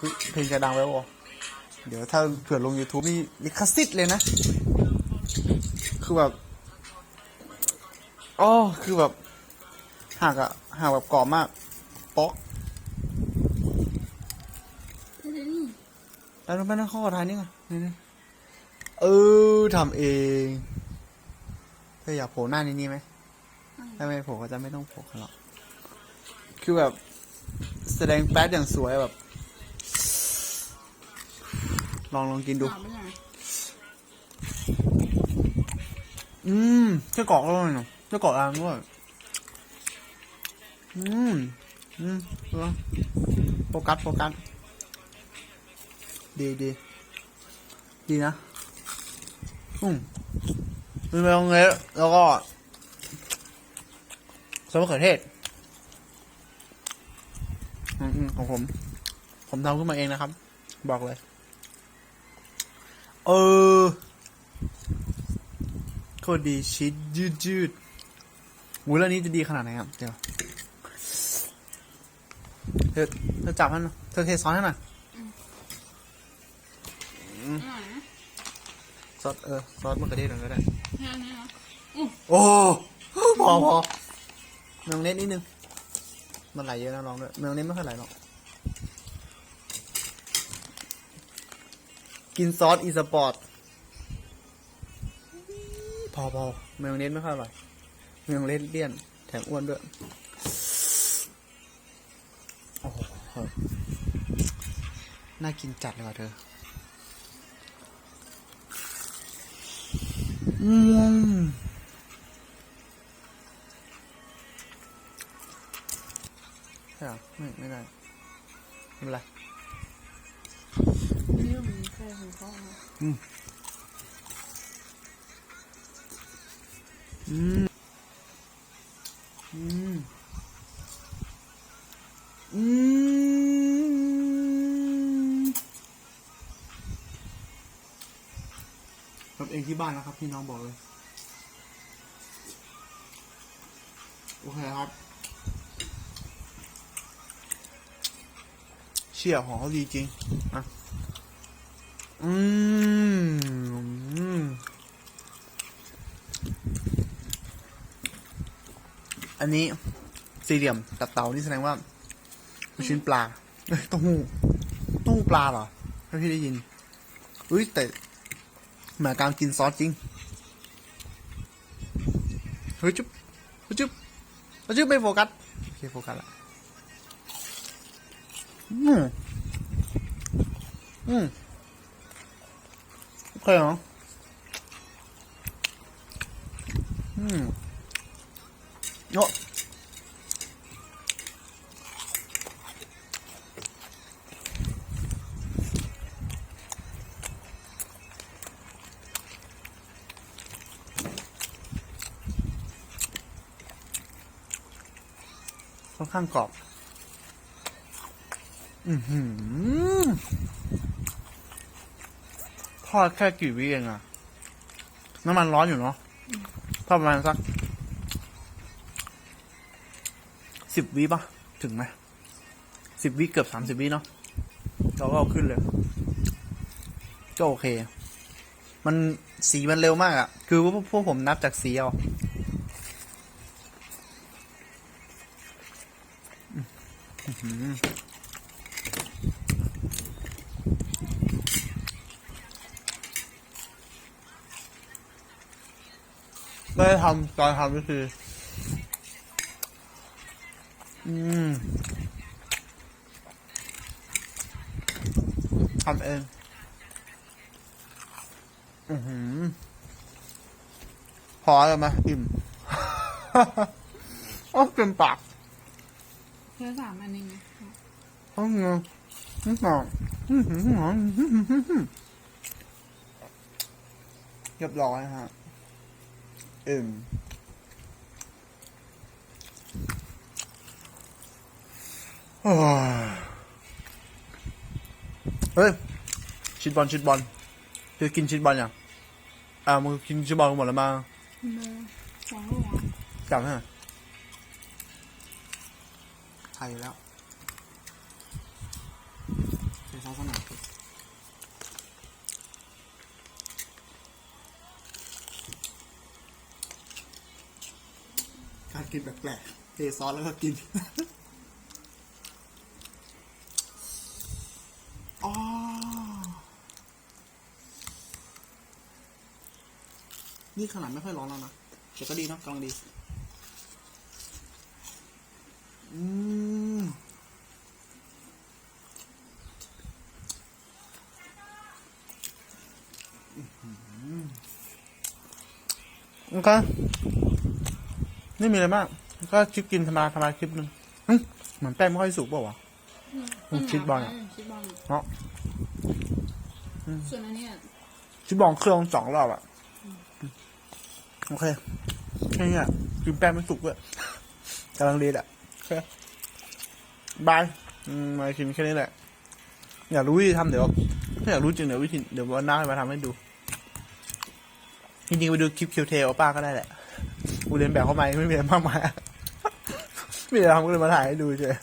เฮ้ยเพลงจะดังไว้วะเดี๋ยวถ้าเผื่อลง YouTube นี่ลิขสิทธิ์เลยนะ คือแบบอ๋อคือแบบหักอะหักแบบกรอบมากป๊อกนี่นี่แล้วไปนั่งข้อท้ายนี่ไงนี่นี่เออทำเองเธออยากโผล่หน้านี้นี่ไหมถ้าไม่โผล่ก็จะไม่ต้องโผล่หรอกคือแบบแสดงแป๊ดอย่างสวยแบบ ลองลองกินดู อืมไส้กรอกอร่อยเนาะไส้กรอกอ่างด้วยอืม อืมดูนะโฟกัสโฟกัสดีดีดีนะ อืมมีมายองเนสแล้วก็ซอสมะเขือเทศอืมของผม ผมทำขึ้นมาเองนะครับ บอกเลย เออโคตรดีชีสยืดยืดหูแล้วนี้จะดีขนาดไหนครับ เดี๋ยว เธอเธอจับให้หน่อยเธอเทซอสให้หน่อยอร่อยนะซอสเออซอสมะเขือเทศหน่อยก็ได้แค่นี้นะโอ้พอพอเมองเน็ตนิดนึง มันไหลเยอะนะลองด้วยเมองเน็ตไม่ค่อยไหลหรอก กินซอสอีสปอร์ตพอพอเมองเน็ตไม่ค่อยอร่อยเมองเน็ตเลี่ยน แถมอ้วนด้วยโอ้โหน่ากินจัดเลยว่ะเธออืมใช่หรอไม่ไม่ได้ไม่เป็นไร นี่มันแค่ของเขาอะอืมอืมอืมอืมทำเองที่บ้านนะครับ พี่น้องบอกเลย โอเคครับ เชี่ยของเขาดีจริง อะ อืม อันนี้สี่เหลี่ยมตัดเตานี่แสดงว่าลูกชิ้นปลาเอ้ยต้าหู้เต้าหู้ปลาเหรอถ้าพี่ได้ยิน อุ้ยแต่หมือนการกินซอสจริง เฮ้ยจุ๊บเฮ้ยจุ๊บเฮ้ยจุ๊บไม่โฟกัส โอเคโฟกัสละอืมอืม เคเหรออืมโอ้ค่อนข้างกรอบ อือหือ ทอดแค่กี่วิเองอะน้ำมันร้อนอยู่เนาะทอดประมาณสักสิบวิปะถึงไหมสิบวิเกือบสามสิบวิเนาะเราก็เอาขึ้นเลย ก็โอเค มันสีมันเร็วมากอะคือพวกผมนับจากสีเอาออหือ ไม่ได้ทำตอนทำก็คืออืมทำเองอือหือพอแล้วไหมอิ่ม โอ้เต็มปากแค่สามอันเองนะโอ้เงาอื้อหืออื้อหืออื้อหืออื้อหือเรียบร้อยฮะ อิ่มโอ้ยเฮ้ยชิดบอลชิดบอลเธอกินชิดบอลยังอ่ามึงกินชิดบอลกันหมดแล้วมั้งเบอร์สองลูกอะจับให้หน่อยไทยแล้วโอเคเขาขนา กินแปลกๆเทซอสแล้วก็กินอ๋อนี่ขนาดไม่ค่อยร้อนแล้วนะแต่ก็ดีเนะกำลังดี อืมโอเค ไม่มีอะไรมาก ก็คลิปกินธรรมดาธรรมดาคลิปหนึ่งหึเหมือนแป้งไม่ค่อยสุกเปล่าวะอืมคิดบอลอะคิดบอลอะเนาะส่วนอันเนี้ยชิบองเครื่องสองรอบอะโอเคแค่นี้อะกินแป้งไม่สุกด้วยกำลังดีแหละโอเคบายอืมมากินแค่นี้แหละ อยากรู้วิธีทำเดี๋ยว ถ้าอยากรู้จริงเดี๋ยววิธีเดี๋ยววันหน้ามาทำให้ดู จริงๆไปดูคลิปคิวเทลป้าก็ได้แหละ กูเรียนแบบเข้ามาไม่มีอะไรมากมายม่มีอะไรทำก็เลยมาถ่ายให้ดูเฉย